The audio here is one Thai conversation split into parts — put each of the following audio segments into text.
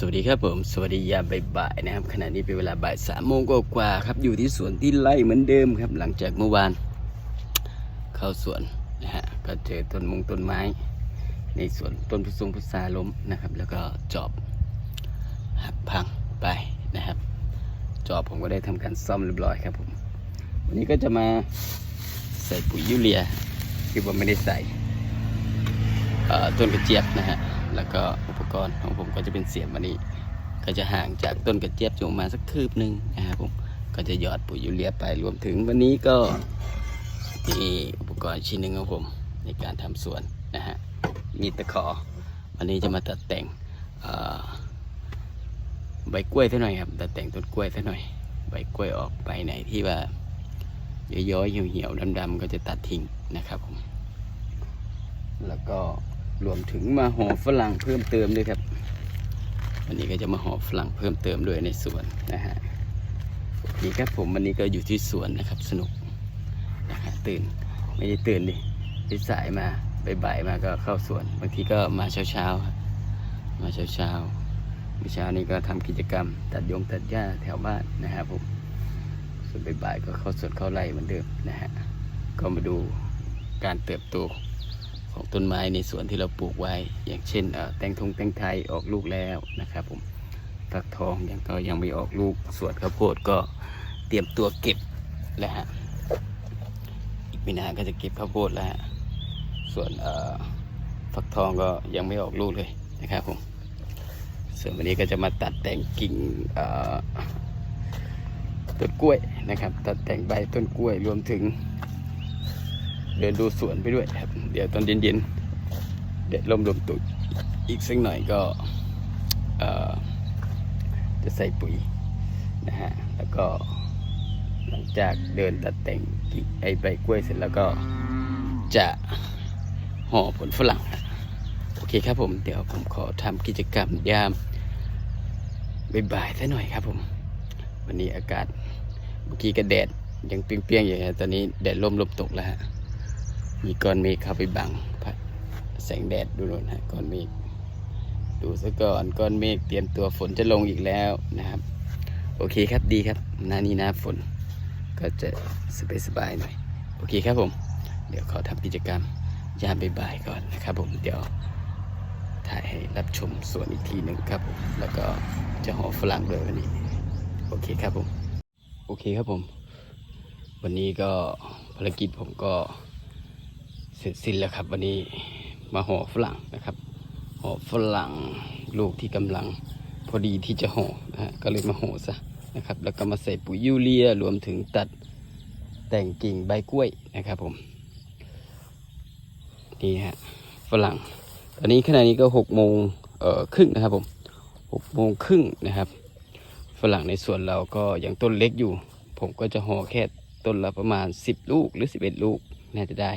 สวัสดีครับผมสวัสดียามบ่ายๆนะครับขณะนี้เป็นเวลาบ่ายสามโมงกว่าครับอยู่ที่สวนที่ไร่เหมือนเดิมครับ หลังจากเมื่อวาน เข้าสวนนะฮะก็เจอต้นมงต้นไม้ ในสวนต้นพุทรงพุทราล้มนะครับ แล้วก็จอบหักพังไปนะครับ จอบผมก็ได้ทำการซ่อมเรียบร้อยครับผมวันนี้ก็จะมาใส่ปุ๋ยยูเรียที่ผมไม่ได้ใส่ต้นกระเจี๊ยบนะฮะแล้วก็อุป กรณ์ของผมก็จะเป็นเสียมอันนี้ ก็จะห่างจากต้นกระเจี๊ยบอยู่มาสักคืบหนึ่งนะครับผมก็จะหยอดปุ๋ยยูเรียไปรวมถึงวันนี้ก็มีอุปกรณ์ชิ้นหนึ่งของผมในการทำสวนนะฮะมีตะขอ วันนี้จะมาตัดแต่งใบกล้วยซะหน่อยครับตัดแต่งต้นกล้วยซะหน่อย ใบกล้วยออกไปไหนที่ว่าย้อยๆเหี่ยวๆดำๆก็จะตัดทิ้งนะครับผมแล้วก็ รวมถึงมาห่อฝรั่งเพิ่มเติมด้วยครับวันนี้ก็จะมาห่อฝรั่งเพิ่มเติมด้วยในสวนนะฮะนี่ครับผมวันนี้ก็อยู่ที่สวนนะครับสนุกนะฮะตื่นไม่ได้ตื่นดิไปสายมาบ่ายๆมาก็เข้าสวน บางทีก็มาเช้าๆครับมาเช้าๆเมื่อเช้านี้ก็ทำกิจกรรม ตัดยงตัดหญ้าแถวบ้านนะครับผมส่วนบ่ายๆก็เข้าสวนเข้าไร่เหมือนเดิมนะฮะก็มาดูการเติบโตของ ของต้นไม้ในสวนที่เราปลูกไว้ อย่างเช่นแตงทงแตงไทยออกลูกแล้วนะครับผมฟักทองยังก็ยังไม่ออกลูกส่วนข้าวโพดก็เตรียมตัวเก็บแล้วฮะอีกไม่นานก็จะเก็บข้าวโพดแล้วฮะส่วนฟักทองก็ยังไม่ออกลูกเลยนะครับผมส่วนวันนี้ก็จะมาตัดแต่งกิ่งต้นกล้วยนะครับ ตัดแต่งใบต้นกล้วยรวมถึง เดินดูสวนไปด้วยครับ เดี๋ยวตอนเย็นๆเด็ดลมลมตุกอีกสักหน่อยก็จะใส่ปุ๋ยนะฮะ แล้วก็หลังจากเดินตัดแต่งกิ่งไอใบกล้วยเสร็จแล้วก็จะห่อผลฝรั่ง โอเคครับผม เดี๋ยวผมขอทำกิจกรรมยามบ่ายๆซะหน่อยครับผม วันนี้อากาศเมื่อกี้ก็แดดยังเปรี้ยงๆอยู่ฮะตอนนี้แดดลมลมตกแล้วฮะ มีก้อนเมฆเข้าไปบังแสงแดดดูน่นฮะก้อนเมฆดูซะก่อนก้อนเมฆเตรียมตัวฝนจะลงอีกแล้วนะครับ โอเคครับดีครับหน้านี้หน้าฝนก็จะสบายสบายๆหน่อยโอเคครับผม เดี๋ยวขอทำกิจกรรมยามบ่ายก่อนนะครับผมเดี๋ยวถ่ายให้รับชมสวนอีกทีหนึ่งครับผมแล้วก็จะห่อฝรั่งด้วยวันนี้ โอเคครับผม โอเคครับผม วันนี้ก็ภารกิจผมก็ เสร็จสิ้นแล้วครับ วันนี้มาห่อฝรั่งนะครับ ห่อฝรั่งลูกที่กำลังพอดีที่จะห่อนะฮะก็เลยมาห่อซะนะครับ แล้วก็มาใส่ปุ๋ยยูเรียรวมถึงตัดแต่งกิ่งใบกล้วยนะครับผมนี่ฮะฝรั่ง ตอนนี้ขณะนี้ก็หกโมงเอ่อครึ่งนะครับผมหกโมงครึ่งนะครับ ฝรั่งในสวนเราก็ยังต้นเล็กอยู่ ผมก็จะห่อแค่ต้นละประมาณ 10 ลูกหรือ 11 ลูกน่าจะได้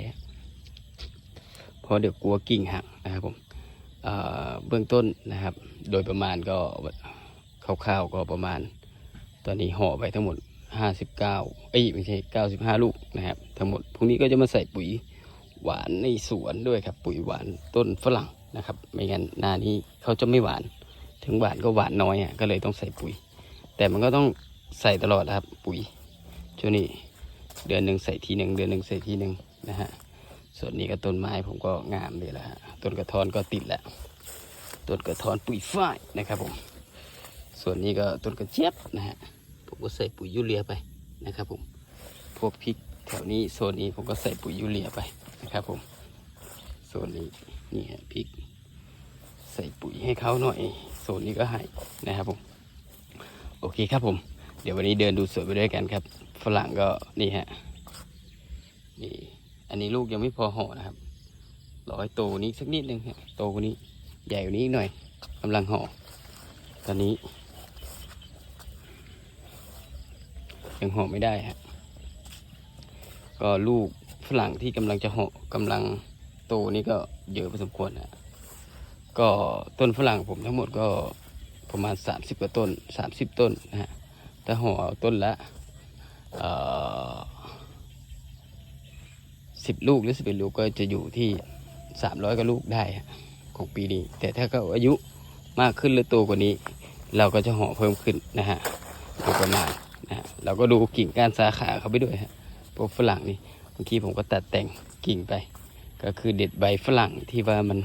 เพราะเดี๋ยวกลัวกิ่งหักนะครับผมเเบื้องต้นนะครับ โดยประมาณก็คร่าวๆก็ประมาณ ตอนนี้ห่อไปทั้งหมด 59เอ้ยไม่ใช่ 95 ลูกนะครับ ทั้งหมดพรุ่งนี้ก็จะมาใส่ปุ๋ยหวานในสวนด้วยครับ ปุ๋ยหวานต้นฝรั่งนะครับ ไม่งั้นหน้านี้เขาจะไม่หวาน ถึงหวานก็หวานน้อยอะก็เลยต้องใส่ปุ๋ย แต่มันก็ต้องใส่ตลอดนะครับปุ๋ยช่วงนี้เดือนหนึ่งใส่ทีหนึ่งเดือนหนึ่งใส่ทีหนึ่งนะฮะ ส่วนนี้ก็ต้นไม้ผมก็งามเลยละฮะต้นกระท้อนก็ติดแล้วต้นกระท้อนปุ๋ยฝ้ายนะครับผม ส่วนนี้ก็ต้นกระเจี๊ยบนะฮะผมก็ใส่ปุ๋ยยูเรียไปนะครับผมพวกพริกแถวนี้โซนนี้ผมก็ใส่ปุ๋ยยูเรียไปนะครับผมโซนนี้นี่ฮะพริก ใส่ปุ๋ยให้เขาหน่อยโซนนี้ก็ให้นะครับผมโอเคครับผม เดี๋ยววันนี้เดินดูสวนไปด้วยกันครับ ฝรั่งก็นี่ฮะนี่ อันนี้ลูกยังไม่พอห่อนะครับรอให้โตนี้สักนิดนึงฮะโตกว่านี้ใหญ่กว่านี้อีกหน่อยกำลังห่อตอนนี้ยังห่อไม่ได้ฮะก็ลูกฝรั่งที่กำลังจะห่อกำลังโตนี่ก็เยอะพอสมควรนะก็ต้นฝรั่งผมทั้งหมดก็ประมาณ 30กว่าต้น 30 ต้นนะฮะถ้าห่อต้นละเอ่อ สิบลูกหรือสิบเอ็ดลูกก็จะอยู่ที่สามร้อยกว่าลูกได้ของปีนี้ แต่ถ้าเขาอายุมากขึ้นหรือโตกว่านี้ เราก็จะห่อเพิ่มขึ้นนะฮะโดยประมาณนะฮะเราก็ดูกิ่งก้านสาขาเขาไปด้วยฮะพวกฝรั่งนี่เมื่อกี้ผมก็ตัดแต่งกิ่งไป ก็คือเด็ดใบฝรั่งที่ว่ามัน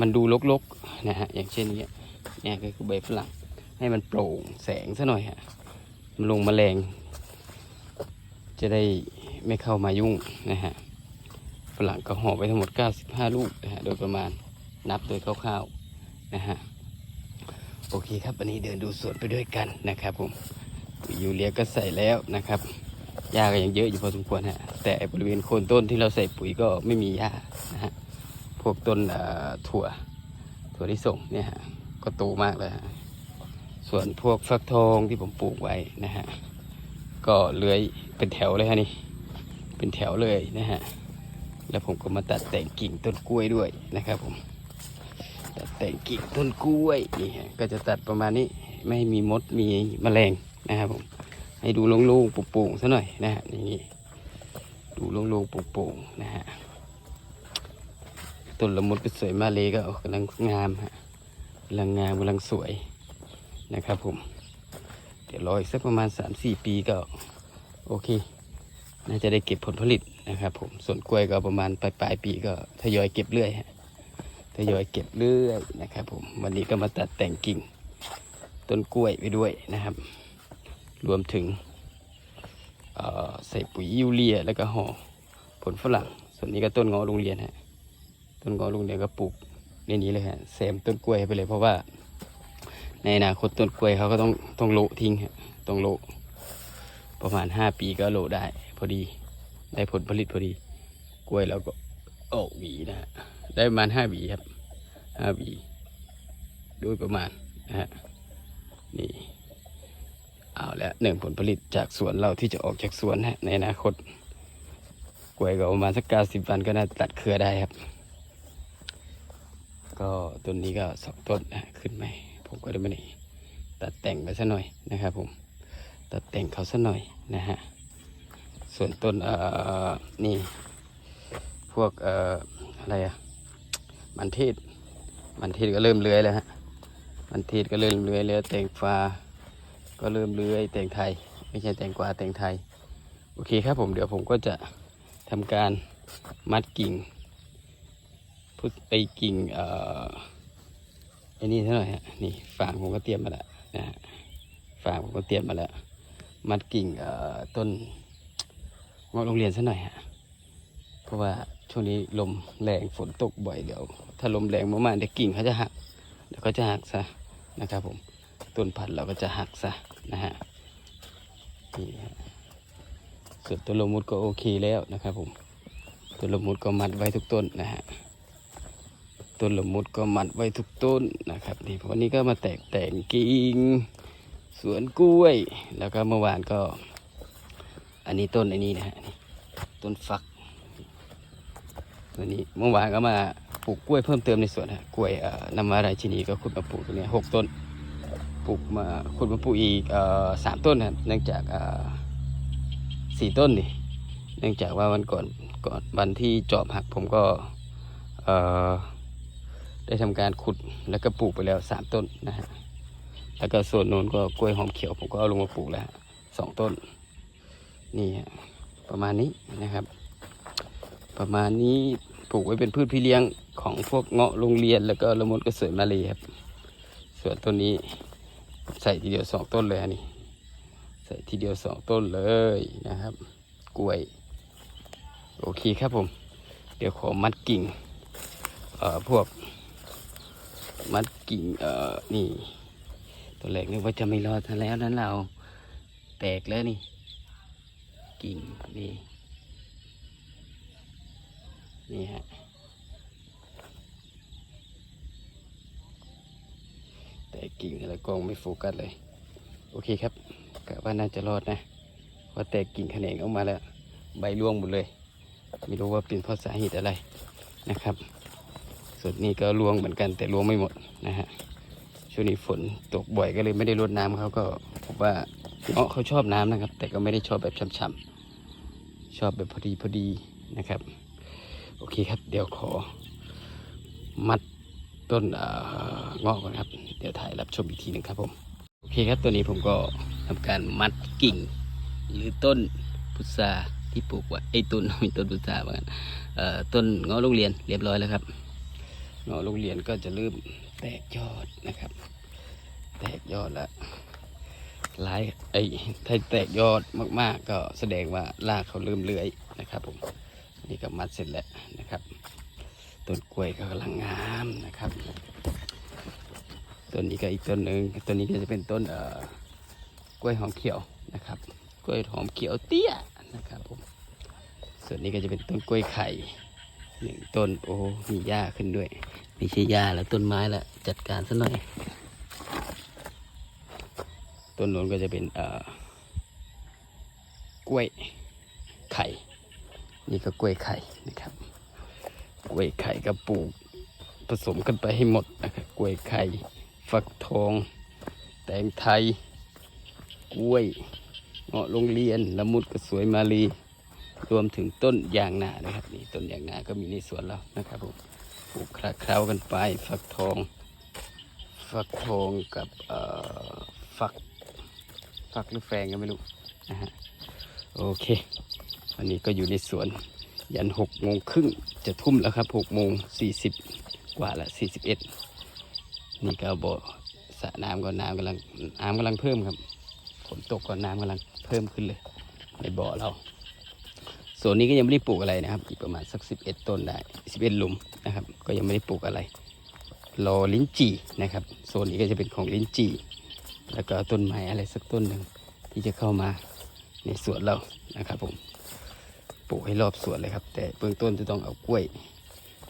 มันดูรกๆนะฮะอย่างเช่นเนี้ยเนี่ยก็คือใบฝรั่งให้มันโปร่งแสงซะหน่อยฮะมันลงแมลงจะได้ ไม่เข้ามายุ่งนะฮะฝรั่งก็ห่อไปทั้งหมด 95 ลูกนะฮะโดยประมาณนับโดยคร่าวๆนะฮะโอเคครับวันนี้เดินดูสวนไปด้วยกันนะครับผมปุ๋ยยูเรียก็ใส่แล้วนะครับหญ้าก็ยังเยอะอยู่พอสมควรฮะแต่บริเวณโคนต้นที่เราใส่ปุ๋ยก็ไม่มีหญ้านะฮะพวกต้นถั่วถั่วที่ส่งเนี่ยฮะก็โตมากเลยฮะส่วนพวกฟักทองที่ผมปลูกไว้นะฮะก็เลื้อยเป็นแถวเลยฮะนี่ เป็นแถวเลยนะฮะ แล้วผมก็มาตัดแต่งกิ่งต้นกล้วยด้วยนะครับผม ตัดแต่งกิ่งต้นกล้วยนี่ฮะก็จะตัดประมาณนี้ไม่มีมดมีแมลงนะครับผม ให้ดูโล่งๆโปร่งๆซะหน่อยนะฮะอย่างนี้ดูโล่งๆโปร่งๆนะฮะต้นละมุดก็สวยมาเลยก็กำลังงามฮะกำลังงามกำลังสวยนะครับผม เดี๋ยวรออีกสักประมาณ 3-4 ปีก็โอเค น่าจะได้เก็บผลผลิตนะครับผมส่วนกล้วยก็ประมาณปลายปลายปีก็ทยอยเก็บเรื่อยฮะทยอยเก็บเรื่อยนะครับผมวันนี้ก็มาตัดแต่งกิ่ง ต้นกล้วยไปด้วยนะครับ รวมถึงใส่ปุ๋ยยูเรียแล้วก็ห่อผลฝรั่ง ส่วนนี้ก็ต้นงอโรงเรียนฮะต้นงอโรงเรียนก็ปลูกในนี้เลยฮะแซมต้นกล้วยไปเลยเพราะว่า ในอนาคตต้นกล้วยเขาก็ต้องต้องโลทิ้งฮะต้องโลประมาณห้าปีก็โลได้ พอดี ได้ผลผลิตพอดี กล้วยเราก็ออกหวีนะฮะได้ประมาณห้าหวีครับห้าหวีโดยประมาณนะฮะนี่เอาแล้วหนึ่งผลผลิตจากสวนเราที่จะออกจากสวนฮะในอนาคตกล้วยก็ประมาณสักเก้าสิบวันก็น่าตัดเครือได้ครับ ก็ต้นนี้ก็สองต้นนะขึ้นไหมผมก็ได้ไม่ได้ตัดแต่งไปซะหน่อยนะครับผมตัดแต่งเขาซะหน่อยนะฮะ ส่วนต้นนี่พวกอออะไรอะมันเทศ มันเทศก็เริ่มเลื้อยแล้วฮะ มันเทศก็เริ่มเลื้อยแล้วแตงฟ้าก็เริ่มเลื้อยแตงไทย ไม่ใช่แตงกวาแตงไทย โอเคครับผมเดี๋ยวผมก็จะทำการมัดกิ่งพุทไอกิ่งเอ่อไอ้นี่เท่าไหร่ฮะนี่ฟางผมก็เตรียมมาแล้วนะฮะฟางผมก็เตรียมมาแล้ว มัดกิ่งเอ่อต้น งอโรงเรียนซะหน่อยฮะเพราะว่าช่วงนี้ลมแรงฝนตกบ่อยเดี๋ยว ถ้าลมแรงมากๆเดี๋ยวกิ่งเขาจะหักเดี๋ยวเขาจะหักซะนะครับผมต้นพันธุ์เราก็จะหักซะนะฮะนี่ฮะส่วนต้นละมุดก็โอเคแล้วนะครับผมต้นละมุดก็มัดไว้ทุกต้นนะฮะต้นละมุดก็มัดไว้ทุกต้นนะครับนี่วันนี้ก็มาแตกแต่งกิ่งสวนกล้วย แล้วก็เมื่อวานก็ อันนี้ต้นอันนี้นะฮะต้นฟัก ตัวนี้เมื่อวานก็มาปลูกกล้วยเพิ่มเติมในสวนฮะกล้วยเอ่อนำมาราชินีก็ขุดมาปลูกตัวนี้หกต้นปลูกมาขุดมาปลูกอีกสามต้นนะครับเนื่องจากสี่ต้นนี่เนื่องจากว่าวันก่อนก่อนวันที่จอบหักผมก็ได้ทำการขุดแล้วก็ปลูกไปแล้วสามต้นนะฮะแล้วก็ส่วนโน้นก็กล้วยหอมเขียวผมก็เอาลงมาปลูกแล้วสองต้น นี่ฮะประมาณนี้นะครับ ประมาณนี้ปลูกไว้เป็นพืชพี่เลี้ยงของพวกเงาะโรงเรียนแล้วก็ละมุดกระเสวยมาเลยครับ ส่วนต้นนี้ใส่ทีเดียวสองต้นเลยนี่ใส่ทีเดียวสองต้นเลยนะครับ กล้วย โอเคครับผม เดี๋ยวขอมัดกิ่งเอ่อพวกมัดกิ่งเอ่อนี่ตัวแรกนึกว่าจะไม่รอดแล้วนั้นเราแตกแล้วนี่ กิ่งนี่นี่ฮะ แต่กิ่งแล้วกล้องไม่โฟกัสเลย โอเคครับกะว่าน่าจะรอดนะเพราะแตกกิ่งแขนงออกมาแล้ว ใบร่วงหมดเลย ไม่รู้ว่าเป็นเพราะสาเหตุอะไรนะครับ ส่วนนี้ก็ร่วงเหมือนกันแต่ร่วงไม่หมดนะฮะช่วงนี้ฝนตกบ่อยก็เลยไม่ได้รดน้ำเขาก็ผมว่าเงาะเขาชอบน้ำนะครับ แต่ก็ไม่ได้ชอบแบบช่ำๆ ชอบแบบพอดีพอดีนะครับ โอเคครับ เดี๋ยวขอมัดต้นเงอกก่อนครับ เดี๋ยวถ่ายรับชมอีกทีหนึ่งครับผมโอเคครับตัวนี้ผมก็ทำการมัดกิ่ง หรือต้นพุทราที่ปลูกไว้ไอ้ต้นม่ต้นพุทราเหมือนกันต้นเงาะโรงเรียนเรียบร้อยแล้วครับเงาะโรงเรียนก็จะเริ่มแตกยอดนะครับ แตกยอดแล้ว หลายไอ้ถ้าแตกยอดมาก ๆ ก็แสดงว่ารากเขาเริ่มเลื้อยนะครับผมนี่ก็มัดเสร็จแล้วนะครับต้นกล้วยก็กำลังงามนะครับต้นนี้ก็อีกต้นหนึ่งต้นนี้ก็จะเป็นต้นเอ่อกล้วยหอมเขียวนะครับ กล้วยหอมเขียวเตี้ยนะครับผมส่วนนี้ก็จะเป็นต้นกล้วยไข่หนึ่งต้นโอ้มีหญ้าขึ้นด้วยไม่ใช่หญ้าแล้วต้นไม้ละจัดการซะหน่อย ต้นโน้นก็จะเป็นเอ่อกล้วยไข่ นี่ก็กล้วยไข่นะครับ กล้วยไข่กับปลูกผสมกันไปให้หมดนะครับกล้วยไข่ ฟักทอง แตงไทย กล้วยเงาะโรงเรียนละมุดกระสวยมาลีรวมถึงต้นยางนานะครับนี่ต้นยางนาก็มีในสวนเรานะครับผมปลูกคลาเคล้ากันไป ฟักทอง ฟักทองกับฟัก ฟักหรือแฟงก็ไม่รู้นะฮะโอเค วันนี้ก็อยู่ในสวน ยันหกโมงครึ่งจะทุ่มแล้วครับหกโมงสี่สิบกว่าละสี่สิบเอ็ดนี่ก็บ่อสระน้ำก็น้ำกำลังน้ำกำลังเพิ่มครับฝนตกก็น้ำกำลังเพิ่มขึ้นเลย ในบ่อเราส่วนนี้ก็ยังไม่ได้ปลูกอะไรนะครับ อีกประมาณสักสิบเอ็ดต้นได้สิบเอ็ดหลุมนะครับ ก็ยังไม่ได้ปลูกอะไรรอลิ้นจี่นะครับ โซนนี้ก็จะเป็นของลิ้นจี่ แล้วก็ต้นไม้อะไรสักต้นหนึ่งที่จะเข้ามาในสวนเรานะครับผมปลูกให้รอบสวนเลยครับ แต่เบื้องต้นจะต้องเอากล้วย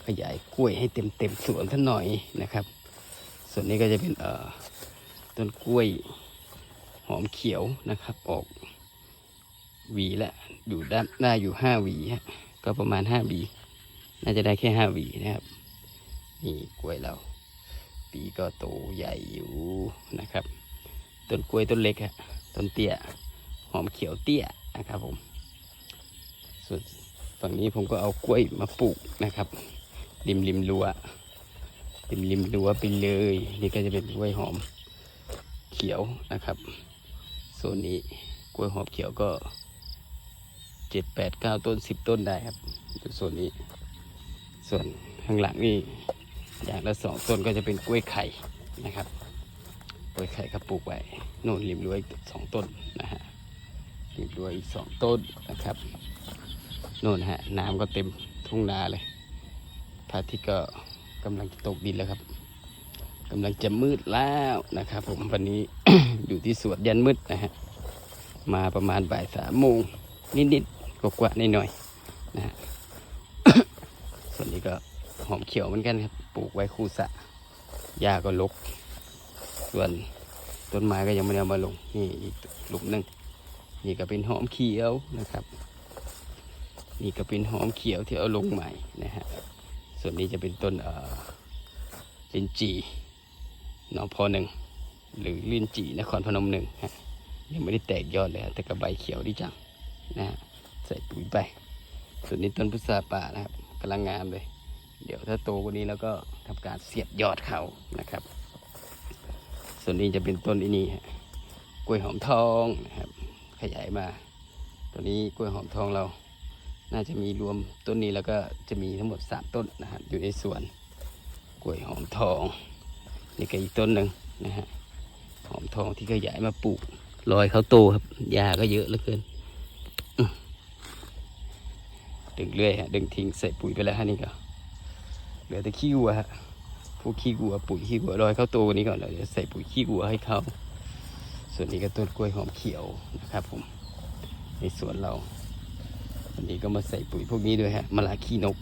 ขยายกล้วยให้เต็มเต็มสวนท่านหน่อยนะครับ ส่วนนี้ก็จะเป็นเอ่อต้นกล้วยหอมเขียวนะครับ ออกหวีละอยู่ด้านได้อยู่ห้าหวีฮะก็ประมาณห้าหวีน่าจะได้แค่ห้าหวีนะครับนี่กล้วยเราปีก็โตใหญ่อยู่นะครับ ต้นกล้วยต้นเล็กฮะต้นเตี้ยหอมเขียวเตี้ยนะครับผม ส่วนฝั่งนี้ผมก็เอากล้วยมาปลูกนะครับ ริมริมรั้วริมริมรั้วไปเลย นี่ก็จะเป็นกล้วยหอมเขียวนะครับส่วนนี้กล้วยหอมเขียวก็เจ็ดแปดเก้าต้นสิบต้นได้ครับอยู่ส่วนนี้ ส่วนข้างหลังนี่อย่างละสองต้นก็จะเป็นกล้วยไข่นะครับ กล้วยไข่ก็ปลูกไว้โน่นริมรั้วอีกสองต้นนะฮะริมรั้วอีกสองต้นนะครับโน่นฮะน้ำก็เต็มทุ่งนาเลยพระอาทิตย์ก็กำลังจะตกดินแล้วครับกำลังจะมืดแล้วนะครับผมวันนี้ อยู่ที่สวนยันมืดนะฮะมาประมาณบ่ายสามโมงนิดๆกว่าๆหน่อยๆนะฮะส่วนนี้ก็หอมเขียวเหมือนกันครับ ปลูกไว้คู่สะหญ้าก็ลก ส่วนต้นไม้ก็ยังไม่ได้มาลงนี่อีกหลุมหนึ่งนี่ก็เป็นหอมเขียวนะครับ นี่ก็เป็นหอมเขียวที่เอาลงใหม่นะฮะส่วนนี้จะเป็นต้นเอ่อลินจีนองพอหนึ่งหรือลินจีนครพนมหนึ่งฮะยังไม่ได้แตกยอดเลยแต่กระใบเขียวดีจังนะฮะใส่ปุ๋ยไป ส่วนนี้ต้นพุทราป่านะครับกำลังงามเลย เดี๋ยวถ้าโตกว่านี้แล้วก็ทำการเสียบยอดเขานะครับ ส่วนนี้จะเป็นต้นอีนี่ฮะกล้วยหอมทองนะครับ ขยายมา ตัวนี้กล้วยหอมทองเรา น่าจะมีรวมต้นนี้แล้วก็จะมีทั้งหมดสามต้นนะครับอยู่ในสวนกล้วยหอมทองนี่ก็อีกต้นหนึ่งนะฮะหอมทองที่ขยายมาปลูกรอยเขาโตครับหญ้าก็เยอะเหลือเกินดึงเรื่อยฮะดึงทิ้งใส่ปุ๋ยไปแล้วฮะนี่ก็เหลือแต่ขี้วัวฮะ พวกขี้วัวปุ๋ยขี้วัวรอยเขาโตกว่านี้ก่อนเดี๋ยวใส่ปุ๋ยขี้วัวให้เขาส่วนนี้ก็ต้นกล้วยหอมเขียวนะครับ ผม ในสวนเราวันนี้ก็มาใส่ปุ๋ยพวกนี้ด้วยฮะมะละขี้นก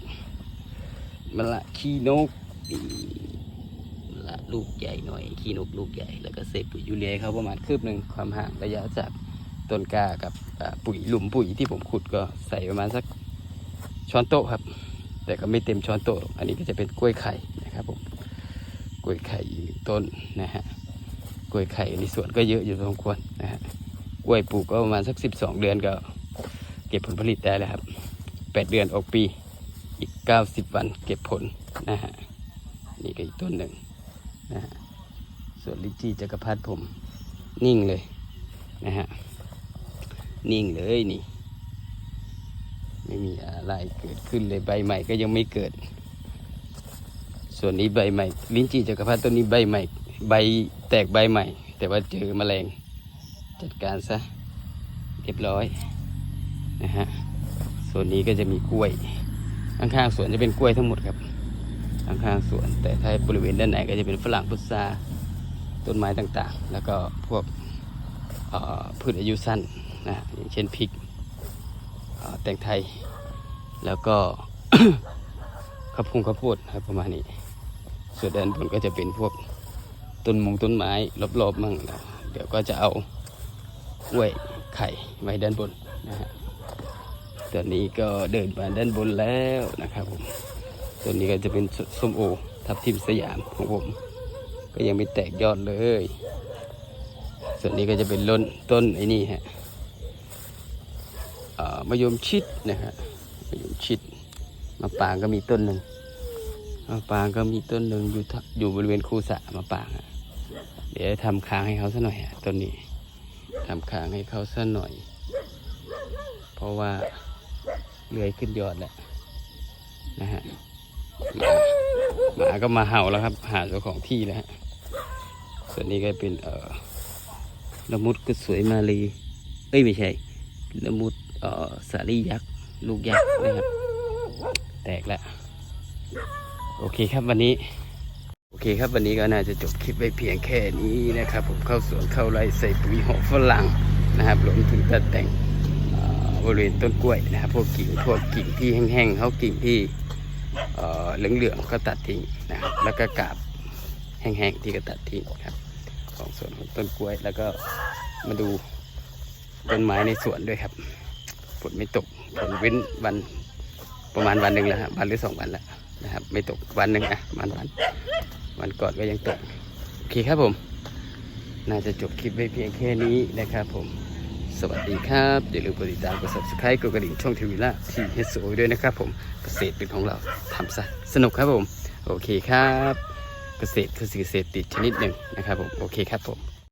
มะละขี้นกมะละลูกใหญ่หน่อยขี้นกลูกใหญ่ แล้วก็ใส่ปุ๋ยยูเรียเขาประมาณคืบหนึ่งความห่างระยะจากต้นกล้ากับปุ๋ยหลุมปุ๋ยที่ผมขุดก็ใส่ประมาณสักช้อนโต๊ะครับ แต่ก็ไม่เต็มช้อนโต๊ะอันนี้ก็จะเป็นกล้วยไข่นะครับผม กล้วยไข่อีกหนึ่งต้นนะฮะกล้วยไข่ในสวนก็เยอะอยู่พอสมควรนะฮะกล้วยปลูกก็ประมาณสักสิบสองเดือนก็เก็บผลผลิตได้แล้วครับ 8 เดือนออกปีอีก 90 วันเก็บผลนะฮะนี่ก็อีกต้นหนึ่งนะฮะส่วนลิจีจักรพรรดิผมนิ่งเลยนะฮะนิ่งเลยนี่ ไม่มีอะไรเกิดขึ้นเลยใบใหม่ก็ยังไม่เกิด ส่วนนี้ใบใหม่ ลิ้นจี่จักรพรรดิต้นนี้ใบใหม่ ใบแตกใบใหม่ แต่ว่าเจอแมลง จัดการซะเรียบร้อยนะฮะส่วนนี้ก็จะมีกล้วยข้างๆสวนจะเป็นกล้วยทั้งหมดครับข้างๆสวน แต่ถ้าบริเวณด้านไหนก็จะเป็นฝรั่งพุทราต้นไม้ต่างๆ แล้วก็พวกพืชอายุสั้นนะอย่างเช่นพริกแตงไทย แล้วก็ข้าวโพงข้าวโพดครับประมาณนี้ ส่วนด้านบนก็จะเป็นพวกต้นมงต้นไม้รอบๆมั่งเดี๋ยวก็จะเอากล้วยไข่ไว้ด้านบนนะฮะตอนนี้ก็เดินมาด้านบนแล้วนะครับผมส่วนนี้ก็จะเป็นส้มโอทับทิมสยามของผม ก็ยังไม่แตกยอดเลย ส่วนนี้ก็จะเป็นล้นต้นไอ้นี่ฮะอ่อมะยมชิดนะฮะมะยมชิดมะปรางก็มีต้นหนึ่ง มะปางก็มีต้นหนึ่งอยู่ทะอยู่บริเวณคูสะมะปางอะเดี๋ยวทำค้างให้เขาซะหน่อยต้นนี้ทำค้างให้เขาซะหน่อย เพราะว่าเลื้อยขึ้นยอดแล้วนะฮะหมาก็มาเห่าแล้วครับ หาเจ้าของที่แล้วส่วนนี้ก็เป็นเอ่อละมุดก็สวยมาลีเอ้ยไม่ใช่ละมุดเอ่อสาลี่ยักษ์ลูกยักษ์นะครับ แตกแล้ว โอเคครับวันนี้ โอเคครับวันนี้ก็น่าจะจบคลิปไว้เพียงแค่นี้นะครับ ผมเข้าสวนเข้าไร่ใส่ปุ๋ยหอมฝรั่งนะครับรวมถึงตัดแต่งบริเวณต้นกล้วยนะครับ พวกกิ่งพวกกิ่งที่แห้งๆเขากิ่งที่เอ่อเหลืองๆก็ตัดทิ้งนะครับแล้วก็กาบแห้งๆที่ก็ตัดทิ้งครับ ของสวนของต้นกล้วยแล้วก็มาดูต้นไม้ในสวนด้วยครับฝนไม่ตกฝนเว้นวันประมาณวันหนึ่งแล้วครับวันหรือสองวันแล้ว นะครับ ไม่ตกวันหนึ่งอะประมาณวันวันก่อนก็ยังตก โอเคครับผม น่าจะจบคลิปไว้เพียงแค่นี้นะครับผม สวัสดีครับ อย่าลืมกดติดตามกด subscribe กดกระดิ่งช่องทีวีละทีเฮสโอด้วยนะครับผม เกษตรเป็นของเราทำซะสนุกครับผม โอเคครับ เกษตรคือสิ่งเสพติดชนิดหนึ่งนะครับผม โอเคครับผม